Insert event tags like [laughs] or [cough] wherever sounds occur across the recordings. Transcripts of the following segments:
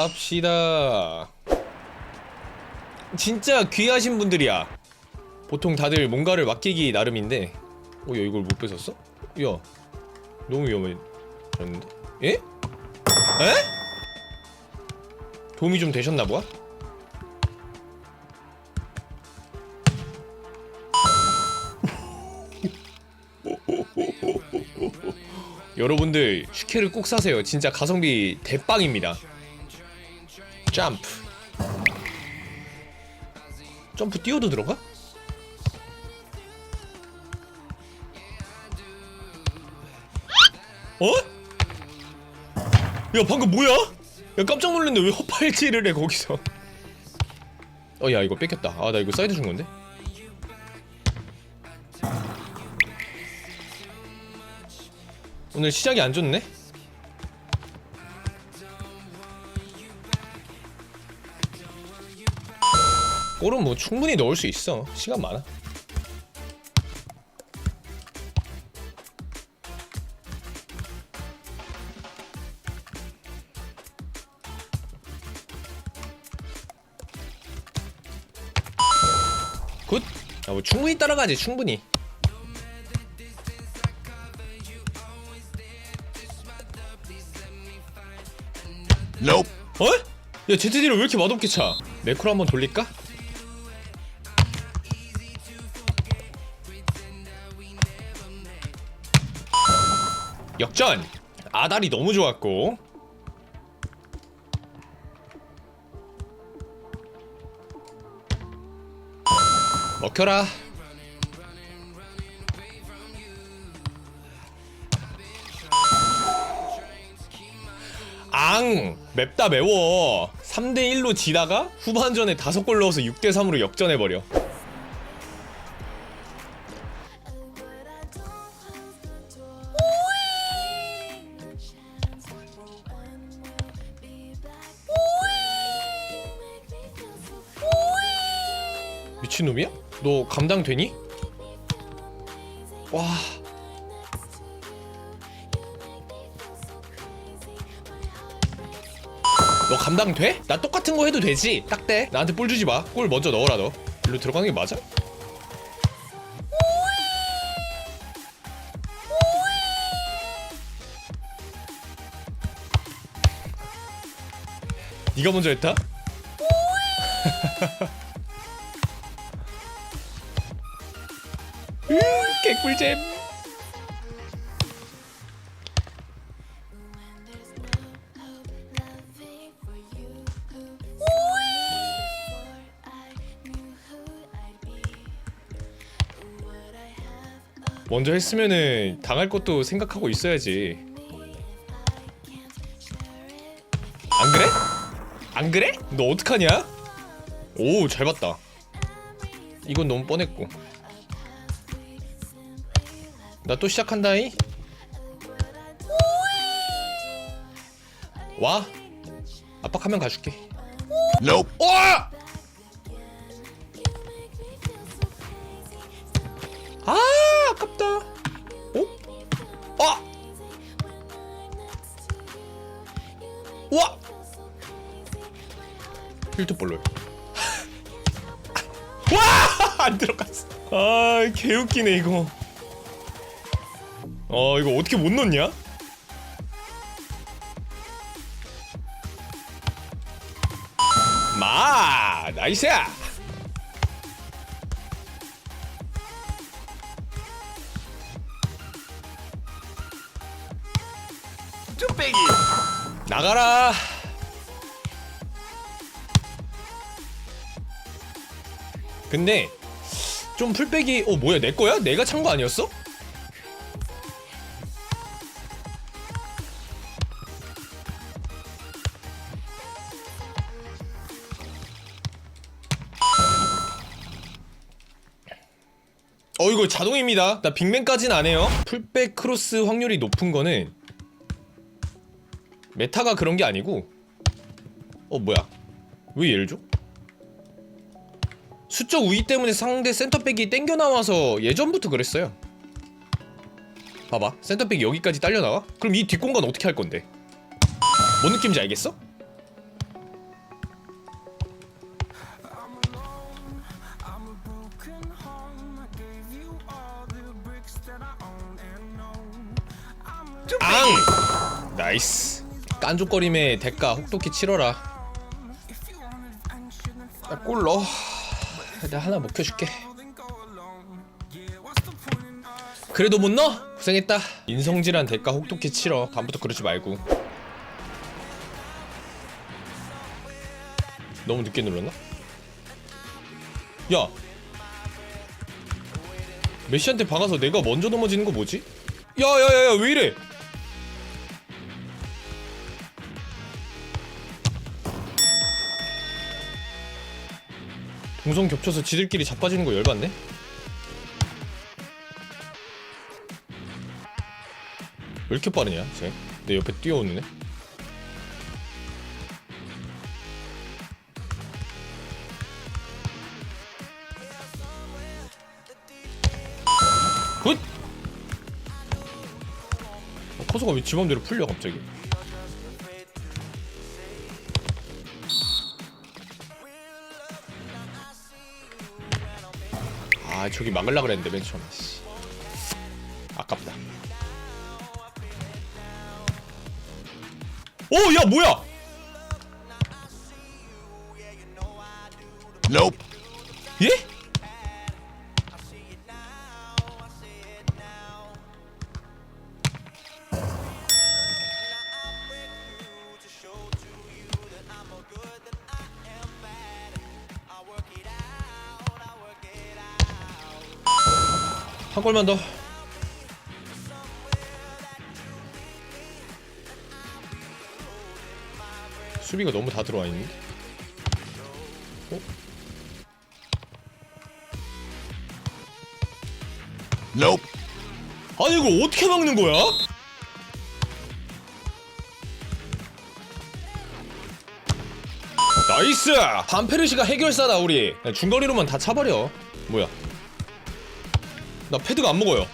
합시다. 진짜 귀하신 분들이야. 보통 다들 뭔가를 맡기기 나름인데, 어, 야 이걸 못 뺏었어? 야, 너무 위험해졌는데? 예? 에? 도움이 좀 되셨나 보아? [laughs] 여러분들 슈케를 꼭 사세요. 진짜 가성비 대빵입니다. 점프. 점프 뛰어도 들어가? 어? 야 방금 뭐야? 야 깜짝 놀랐네 왜 헛발질을 해 거기서 어 야 이거 뺏겼다 아 나 이거 사이드 준 건데 오늘 시작이 안 좋네 골은 뭐 충분히 넣을 수 있어 시간 많아 굿! 아, 뭐 충분히 따라가지 충분히 Nope. 어? 야 ZD를 왜 이렇게 맛없게 차? 매크로 한번 돌릴까? 역전! 아다리 너무 좋았고 먹혀라 앙! 맵다 매워 3대1로 지다가 후반전에 5골 넣어서 6대3으로 역전해버려 미친놈이야? 너 감당되니? 와 너 감당돼? 나 똑같은 거 해도 되지? 딱대 나한테 볼 주지 마골 먼저 넣어라 너 일로 들어가는 게 맞아? 네가 먼저 했다? 꿀잼 먼저 했으면은 당할 것도 생각하고 있어야지. 안 그래? 안 그래? 너 어떡하냐? 오, 잘 봤다. 이건 너무 뻔했고. 나 또 시작한다이. 와. 압박하면 가줄게. Nope. 와! 아, 아깝다. 어? 아! 와! 필드 볼로. 와! 안 들어갔어. 아, 개웃기네 이거. 어, 이거 어떻게 못 넣냐? 마, 나이스야. 뚝배기. 나가라. 근데 좀 풀백이 어 뭐야 내 거야? 내가 찬 거 아니었어? 어 이거 자동입니다. 나 빅맨까지는 안 해요. 풀백 크로스 확률이 높은 거는 메타가 그런 게 아니고 어 뭐야 왜 얘를 줘? 수적 우위 때문에 상대 센터백이 땡겨 나와서 예전부터 그랬어요 봐봐 센터백이 여기까지 딸려 나와? 그럼 이 뒷공간 어떻게 할 건데 뭔 느낌인지 알겠어? 나이스. 깐족거림의 대가 혹독히 치러라. 야, 골 넣어. 내가 하나 먹혀줄게. 그래도 못 넣어? 고생했다. 인성질한 대가 혹독히 치러. 다음부터 그러지 말고. 너무 늦게 눌렀나? 야! 메시한테 박아서 내가 먼저 넘어지는 거 뭐지? 야야야야 왜 이래 동선 겹쳐서 지들끼리 자빠지는 거 열받네 왜 이렇게 빠르냐 쟤? 내 옆에 뛰어오는 애? 굿! 어, 커서가 왜 지 맘대로 풀려 갑자기 아 저기 막을라 그랬는데 맨 처음에 씨. 아깝다 오야 뭐야 Nope. 한 골만 더. 수비가 너무 다 들어와 있는데. 어? Nope. 아니 이걸 어떻게 막는 거야? 나이스! 반페르시가 해결사다 우리 야, 중거리로만 다 차버려 뭐야 나 패드가 안 먹어요.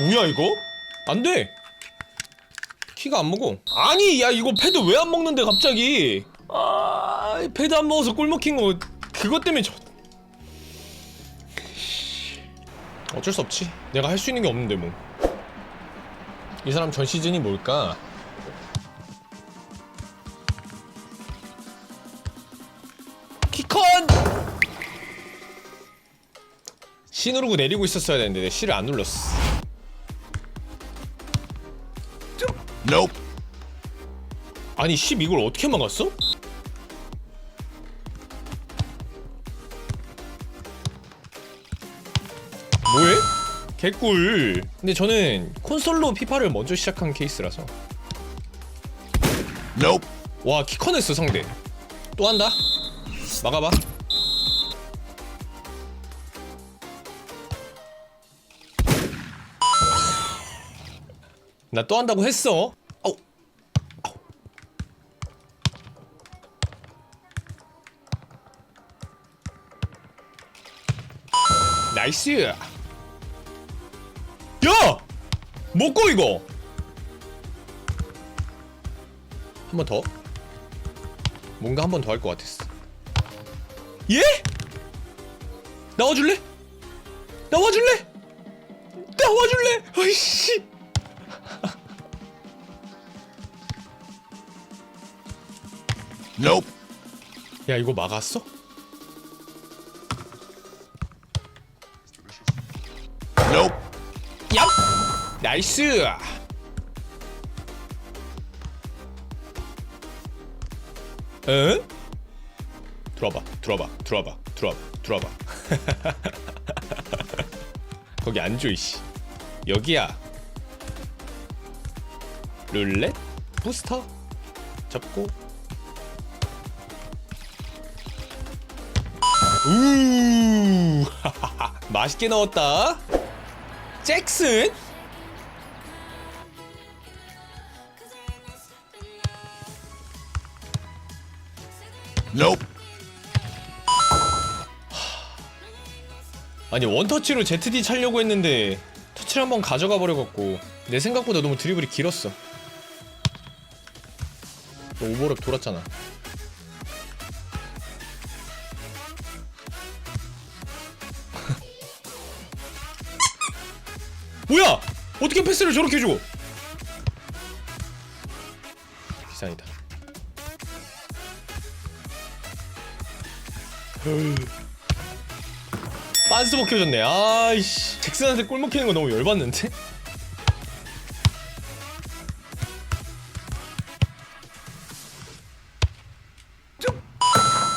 뭐야 이거? 안돼. 키가 안 먹어. 아니 야 이거 패드 왜 안 먹는데 갑자기? 아 패드 안 먹어서 꿀 먹힌 거 그것 때문에 저 어쩔 수 없지. 내가 할 수 있는 게 없는데 뭐. 이 사람 전 시즌이 뭘까? C 누르고 내리고 있었어야 되는데 내 C를 안 눌렀어 Nope. 아니 10 이걸 어떻게 막았어? 뭐해? 개꿀 근데 저는 콘솔로 피파를 먼저 시작한 케이스라서 Nope. 와 키커냈어 상대 또 한다 막아봐 나 또 한다고 했어 아우 아우. 나이스 야 먹고 이거 한 번 더? 뭔가 한 번 더 할 것 같았어. 예? 나와줄래? 나와줄래? 나와줄래? 어이씨. Nope. 야 이거 막았어? Nope. 나이스! 에? 들어와봐, 들어와봐, 들어와봐, 들어와봐, 들어와봐. [laughs] 거기 앉아 이씨. 여기야. 룰렛 부스터 잡고. 우 [laughs] 맛있게 넣었다. 잭슨? Nope. 아니 원터치로 ZD 차려고 했는데 터치를 한번 가져가 버려갖고 내 생각보다 너무 드리블이 길었어 너 오버랩 돌았잖아 뭐야? 어떻게 패스를 저렇게 줘? 비상이다. 빤스 먹혀졌네. 아이씨. 잭슨한테 골 먹히는 거 너무 열받는데?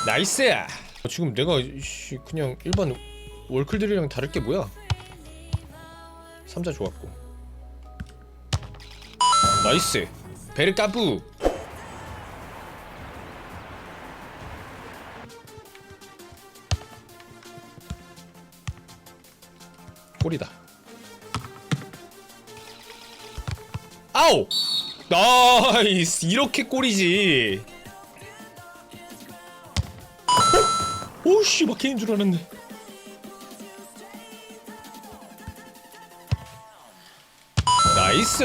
나이스. 지금 내가 씨, 그냥 일반 월클들이랑 다를 게 뭐야? 삼자 좋았고. 나이스. 베르까부. 골이다. 아우! 나이스! 이렇게. 어? 오씨 막히는 줄 알았네. 나이스.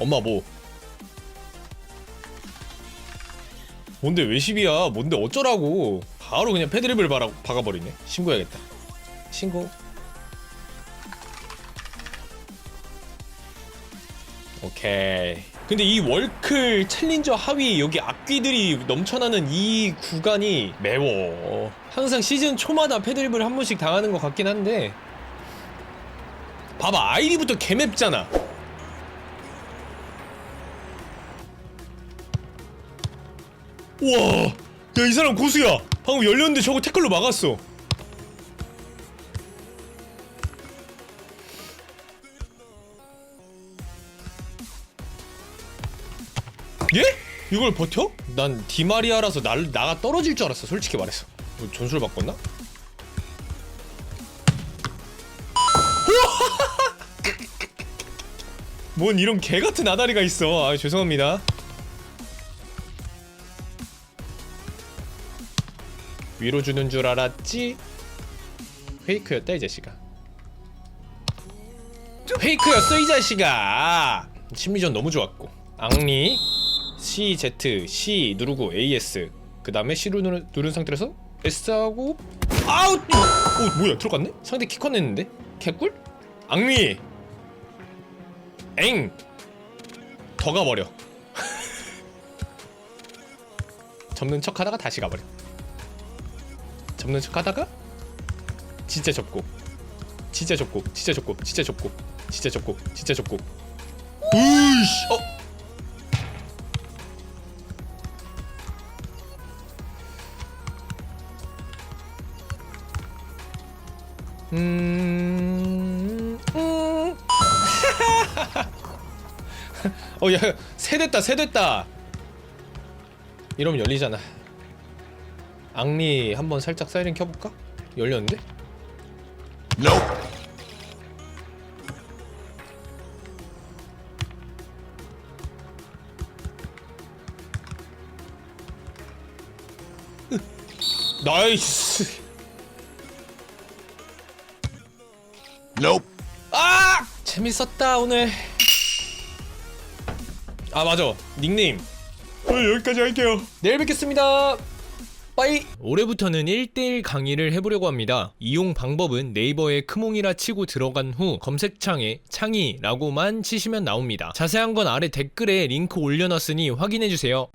엄마 뭐? 뭔데 왜 10이야? 뭔데 어쩌라고? 바로 그냥 패드립을 박아, 박아버리네. 신고해야겠다. 신고. 오케이. 근데 이 월클 챌린저 하위 여기 악귀들이 넘쳐나는 이 구간이 매워. 항상 시즌 초마다 패드립을 한 번씩 당하는 것 같긴 한데. 봐봐 아이디부터 개맵잖아. 우와, 야 이 사람 고수야. 방금 열렸는데 저거 태클로 막았어. 예? 이걸 버텨? 난 디마리아라서 날 나가 떨어질 줄 알았어. 솔직히 말해서. 뭐 전술 바꿨나? 뭔 이런 개 같은 아다리가 있어. 아 죄송합니다. 위로 주는 줄 알았지? 페이크였다 이 자식아. 페이크였어 이 자식아. 심리전 너무 좋았고. 앙리 C Z C 누르고 AS 그 다음에 C로 누른, 누른 상태에서 S 하고 아우 오 뭐야 들어갔네? 상대 키커 냈는데? 개꿀? 앙리 엥더 가버려. [laughs] 접는 척 하다가 다시 가버려. 접는 척 하다가 진짜 접고 진짜 접고 진짜 접고 진짜 접고 진짜 접고 진짜 접고. 으이씨! 어 음, 음. [laughs] 어, 야, 새 됐다, 새 됐다. 이러면 열리잖아. 앙리 한번 살짝 사이렌 켜볼까? 열렸는데? Nope. 나이스. Nope. 아! 재밌었다 오늘. 아 맞아 닉네임. 오늘 여기까지 할게요. 내일 뵙겠습니다. 빠이. 올해부터는 1대1 강의를 해보려고 합니다. 이용 방법은 네이버에 크몽이라 치고 들어간 후 검색창에 창의라고만 치시면 나옵니다. 자세한 건 아래 댓글에 링크 올려놨으니 확인해주세요.